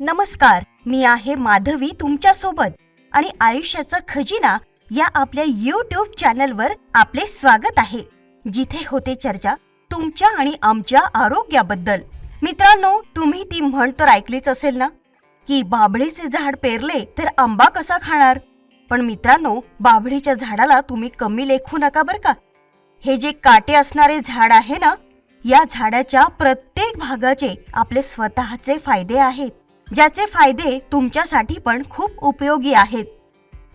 नमस्कार मी आहे माधवी तुमच्यासोबत आणि आयुष्याचा खजिना या आपल्या युट्यूब चॅनलवर आपले स्वागत आहे जिथे होते चर्चा तुमच्या आणि आमच्या आरोग्याबद्दल. मित्रांनो तुम्ही ती म्हण तर ऐकलीच असेल ना? की बाभळीचे झाड पेरले तर आंबा कसा खाणार? पण मित्रांनो बाभळीच्या झाडाला तुम्ही कमी लेखू नका बरं का? हे जे काटे असणारे झाड आहे ना या झाडाच्या प्रत्येक भागाचे आपले स्वतःचे फायदे आहेत. ज्याचे फायदे तुमच्यासाठी पण खूप उपयोगी आहेत.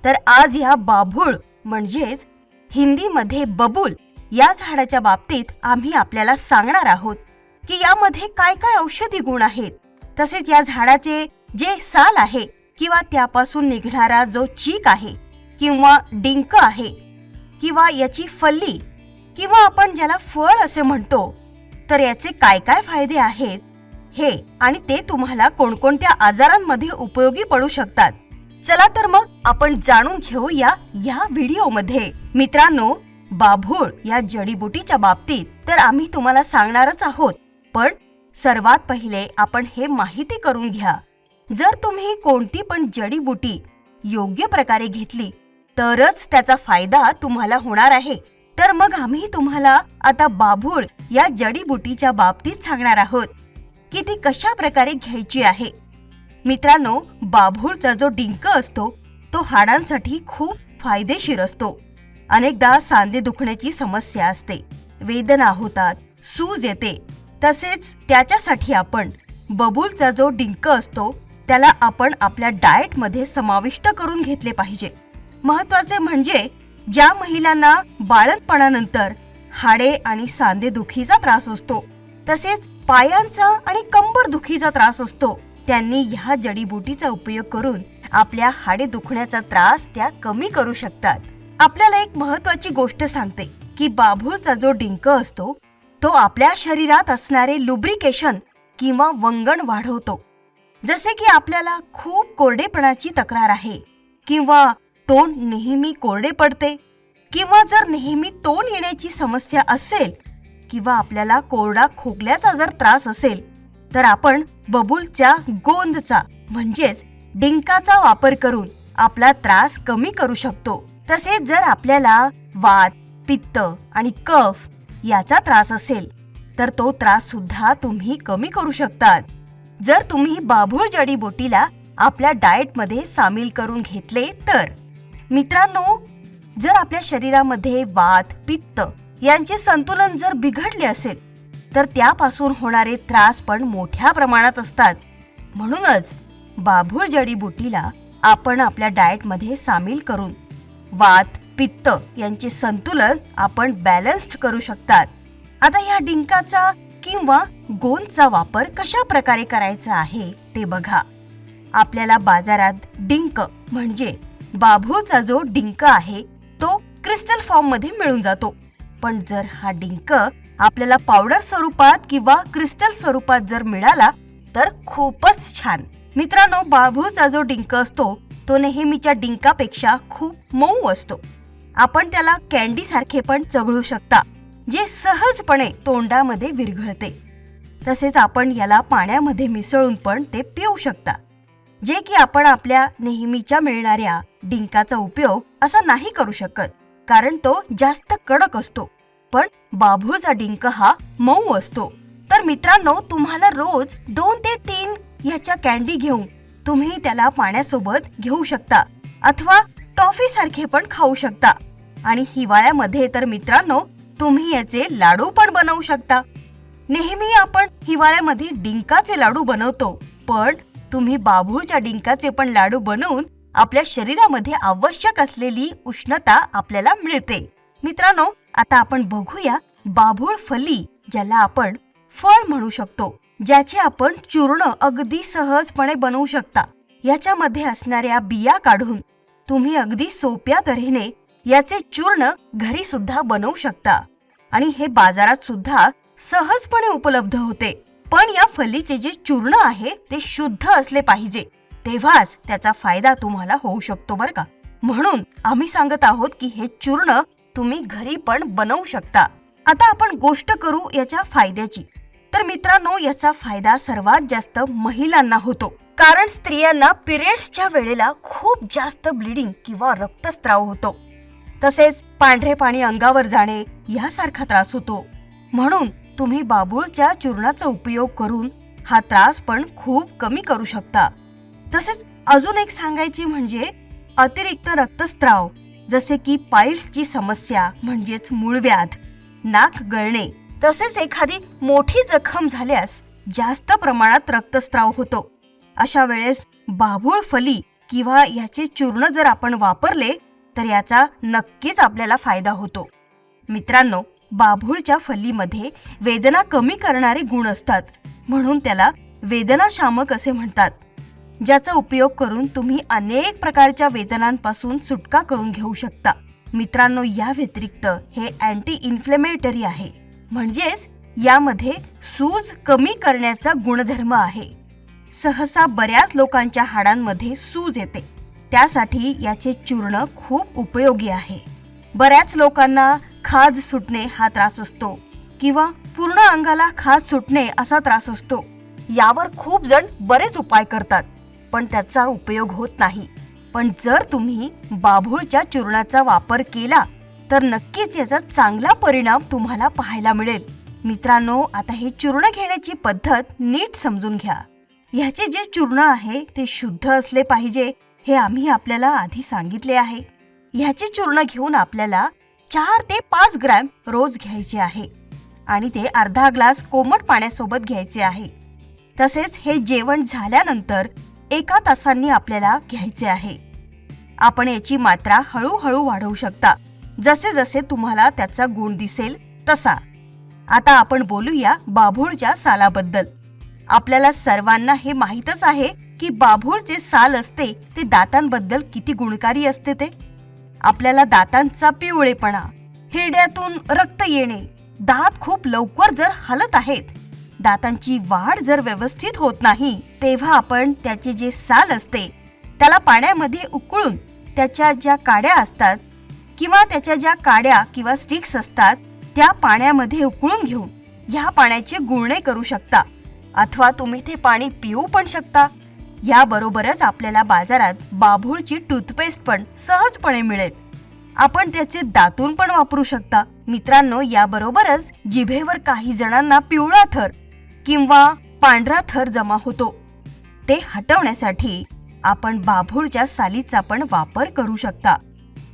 तर आज या बाभूळ म्हणजेच हिंदीमध्ये बबूल या झाडाच्या बाबतीत आम्ही आपल्याला सांगणार आहोत की यामध्ये काय काय औषधी गुण आहेत. तसेच या झाडाचे जे साल आहे किंवा त्यापासून निघणारा जो चीक आहे किंवा डिंक आहे किंवा याची फल्ली किंवा आपण ज्याला फळ असे म्हणतो तर याचे काय काय फायदे आहेत? हे आणि ते तुम्हाला कोणकोणत्या आजारांमध्ये उपयोगी पडू शकतात. चला तर मग आपण जाणून घेऊया या व्हिडिओमध्ये. मित्रांनो बाभूळ या जडीबुटीच्या बाबतीत तर आम्ही तुम्हाला सांगणारच आहोत पण सर्वात पहिले आपण हे माहिती करून घ्या. जर तुम्ही कोणती पण जडीबुटी योग्य प्रकारे घेतली तरच त्याचा फायदा तुम्हाला होणार आहे. तर मग आम्ही तुम्हाला आता बाभूळ या जडीबुटीच्या बाबतीत सांगणार आहोत. की ती कशा प्रकारे घ्यायची आहे? मित्रांनो बाभूळचा जो डिंक असतो तो हाडांसाठी खूप फायदेशीर असतो. अनेकदा सांधे दुखण्याची समस्या असते वेदना होतात सूज येते. तसेच त्याच्यासाठी आपण बबूलचा जो डिंक असतो त्याला आपण आपल्या डाएटमध्ये समाविष्ट करून घेतले पाहिजे. महत्त्वाचे म्हणजे ज्या महिलांना बाळंतपणानंतर हाडे आणि सांधे दुखीचा त्रास असतो तसेच पायांचा आणि कंबर दुखीचा त्रास असतो. त्यांनी ह्या जडीबुटीचा उपयोग करून आपल्या हाडे दुखण्याचा त्रास त्या कमी करू शकतात. आपल्याला एक महत्वाची गोष्ट सांगते की बाभूळचा जो डिंक असतो तो आपल्या शरीरात असणारे लुब्रिकेशन किंवा वंगण वाढवतो. जसे की आपल्याला खूप कोरडेपणाची तक्रार आहे किंवा तोंड नेहमी कोरडे पडते किंवा जर नेहमी तोंड येण्याची समस्या असेल किंवा आपल्याला कोरडा खोकल्याचा जर त्रास असेल तर आपण बबूलच्या गोंदचा म्हणजेच डिंकाचा वापर करून आपला त्रास कमी करू शकतो. तसेच जर आपल्याला वात पित्त आणि कफ याचा त्रास असेल तर तो त्रास सुद्धा तुम्ही कमी करू शकतात. जर तुम्ही बाभूळ जडीबोटीला आपल्या डाएटमध्ये सामील करून घेतले तर. मित्रांनो जर आपल्या शरीरामध्ये वात पित्त यांचे संतुलन जर बिघडले असेल तर त्यापासून होणारे त्रास पण मोठ्या प्रमाणात असतात. म्हणूनच बाभूळ जडीबुटीला आपण आपल्या डाएटमध्ये सामील करून वात पित्त यांचे संतुलन आपण बॅलन्स्ड करू शकतात. आता या डिंकाचा किंवा गोंदचा वापर कशा प्रकारे करायचा आहे ते बघा. आपल्याला बाजारात डिंक म्हणजे बाभूळचा जो डिंक आहे तो क्रिस्टल फॉर्ममध्ये मिळून जातो. पण जर हा डिंक आपल्याला पावडर स्वरूपात किंवा क्रिस्टल स्वरूपात जर मिळाला तर खूपच छान. मित्रांनो बाभूचा जो डिंक असतो तो नेहमीच्या डिंकापेक्षा खूप मऊ असतो. आपण त्याला कॅन्डी सारखे पण चघळू शकता जे सहजपणे तोंडामध्ये विरघळते. तसेच आपण याला पाण्यामध्ये मिसळून पण ते पिऊ शकता. जे की आपण आपल्या नेहमीच्या मिळणाऱ्या डिंकाचा उपयोग असा नाही करू शकत. कारण तो जास्त कडक असतो. पण बाभूळचा डिंक हा मऊ असतो. तर मित्रांनो तुम्हाला रोज दोन ते तीन ह्याच्या कॅन्डी घेऊन तुम्ही त्याला पाण्यासोबत घेऊ शकता अथवा टॉफी सारखे पण खाऊ शकता. आणि हिवाळ्यामध्ये तर मित्रांनो तुम्ही याचे लाडू पण बनवू शकता. नेहमी आपण हिवाळ्यामध्ये डिंकाचे लाडू बनवतो पण तुम्ही बाभूळच्या डिंकाचे पण लाडू बनवून आपल्या शरीरामध्ये आवश्यक असलेली उष्णता आपल्याला मिळते. मित्रांनो आता आपण बघूया बाभूळ फली ज्याला आपण फळ म्हणू शकतो ज्याचे आपण चूर्ण अगदी सहजपणे बनवू शकता. याच्यामध्ये असणाऱ्या बिया काढून तुम्ही अगदी सोप्या तऱ्हेने याचे चूर्ण घरी सुद्धा बनवू शकता. आणि हे बाजारात सुद्धा सहजपणे उपलब्ध होते. पण या फलीचे जे चूर्ण आहे ते शुद्ध असले पाहिजे. तेव्हाच त्याचा फायदा तुम्हाला होऊ शकतो बरं का. म्हणून आम्ही सांगत आहोत की हे चूर्ण तुम्ही घरी पण बनवू शकता. आता आपण गोष्ट करू याच्या फायद्याची. तर मित्रांनो याचा फायदा सर्वात जास्त महिलांना होतो. कारण स्त्रियांना पिरियड्सच्या वेळेला खूप जास्त ब्लिडिंग किंवा रक्तस्त्राव होतो. तसेच पांढरे पाणी अंगावर जाणे यासारखा त्रास होतो. म्हणून तुम्ही बाबूळच्या चूर्णाचा उपयोग करून हा त्रास पण खूप कमी करू शकता. तसेच अजून एक सांगायची म्हणजे अतिरिक्त रक्तस्राव जसे की पाईल्सची समस्या म्हणजेच मूळव्याध नाक गळणे तसेच एखादी मोठी जखम झाल्यास जास्त प्रमाणात रक्तस्राव होतो. अशा वेळेस बाभूळ फली किंवा याचे चूर्ण जर आपण वापरले तर याचा नक्कीच आपल्याला फायदा होतो. मित्रांनो बाभूळच्या फलीमध्ये वेदना कमी करणारे गुण असतात म्हणून त्याला वेदनाशामक असे म्हणतात. ज्याचा उपयोग करून तुम्ही अनेक प्रकारच्या वेदनांपासून सुटका करून घेऊ शकता. मित्रांनो या व्यतिरिक्त हे अँटी इन्फ्लेमेटरी आहे. म्हणजेच यामध्ये सूज कमी करण्याचा गुणधर्म आहे. सहसा बऱ्याच लोकांच्या हाडांमध्ये सूज येते. त्यासाठी याचे चूर्ण खूप उपयोगी आहे. बऱ्याच लोकांना खाज सुटणे हा त्रास असतो किंवा पूर्ण अंगाला खाज सुटणे असा त्रास असतो. यावर खूप जण बरेच उपाय करतात. पण त्याचा उपयोग होत नाही. पण जर तुम्ही बाभूळच्या चूर्णाचा वापर केला तर नक्कीच याचा चांगला परिणाम तुम्हाला पाहायला मिळेल. मित्रांनो आता हे चूर्ण घेण्याची पद्धत नीट समजून घ्या. ह्याचे जे चूर्ण आहे ते शुद्ध असले पाहिजे हे आम्ही आपल्याला आधी सांगितले आहे. ह्याचे चूर्ण घेऊन आपल्याला चार ते पाच ग्रॅम रोज घ्यायचे आहे. आणि ते अर्धा ग्लास कोमट पाण्यासोबत घ्यायचे आहे. तसेच हे जेवण झाल्यानंतर एका तासांनी आपल्याला घ्यायचे आहे. आपण याची मात्रा हळूहळू वाढवू शकता. जसे जसे तुम्हाला त्याचा गुण दिसेल तसा. आता आपण बोलूया बाभूळच्या सालाबद्दल. आपल्याला सर्वांना हे माहीतच आहे की बाभूळ जे साल असते ते दातांबद्दल किती गुणकारी असते ते. आपल्याला दातांचा पिवळेपणा हिरड्यातून रक्त येणे दात खूप लवकर जर हलत आहेत दातांची वाढ जर व्यवस्थित होत नाही तेव्हा आपण त्याचे जे साल असते त्याला पाण्यामध्ये उकळून त्याच्या ज्या काड्या असतात किंवा त्याच्या ज्या काड्या किंवा स्टिक्स असतात त्या पाण्यामध्ये उकळून घेऊन ह्या पाण्याचे गुळणे करू शकता. अथवा तुम्ही ते पाणी पिऊ पण शकता. याबरोबरच आपल्याला बाजारात बाभूळची टूथपेस्ट पण सहजपणे मिळेल. आपण त्याचे दातून पण वापरू शकता. मित्रांनो याबरोबरच जिभेवर काही जणांना पिवळा थर किंवा पांढरा थर जमा होतो. ते हटवण्यासाठी आपण बाभूळच्या सालीचा पण वापर करू शकता.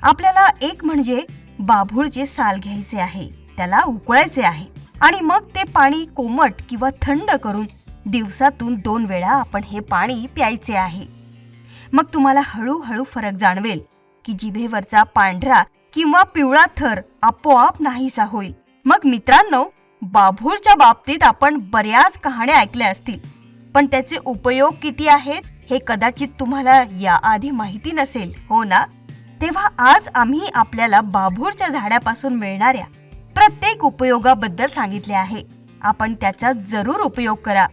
आपल्याला एक म्हणजे बाभूळचे साल घ्यायचे आहे त्याला उकळायचे आहे आणि मग ते पाणी कोमट किंवा थंड करून दिवसातून दोन वेळा आपण हे पाणी प्यायचे आहे. मग तुम्हाला हळूहळू फरक जाणवेल की जिभेवरचा पांढरा किंवा पिवळा थर आपोआप नाहीसा होईल. मग मित्रांनो बाभूळच्या बाबतीत आपण बऱ्याच कहाण्या ऐकल्या असतील. पण त्याचे उपयोग किती आहेत हे कदाचित तुम्हाला याआधी माहिती नसेल हो ना? तेव्हा आज आम्ही आपल्याला बाभूरच्या झाडापासून मिळणाऱ्या प्रत्येक उपयोगाबद्दल सांगितले आहे. आपण त्याचा जरूर उपयोग करा.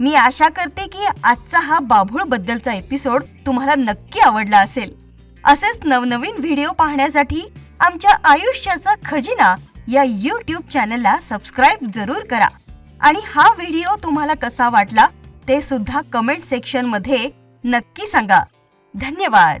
मी आशा करते की आजचा हा बाभूळ बद्दलचा एपिसोड तुम्हाला नक्की आवडला असेल. असेच नवनवीन व्हिडिओ पाहण्यासाठी आमच्या आयुष्याचा खजिना या यूट्यूब चॅनलला सबस्क्राईब जरूर करा. आणि हा व्हिडिओ तुम्हाला कसा वाटला ते सुद्धा कमेंट सेक्शनमध्ये नक्की सांगा. धन्यवाद.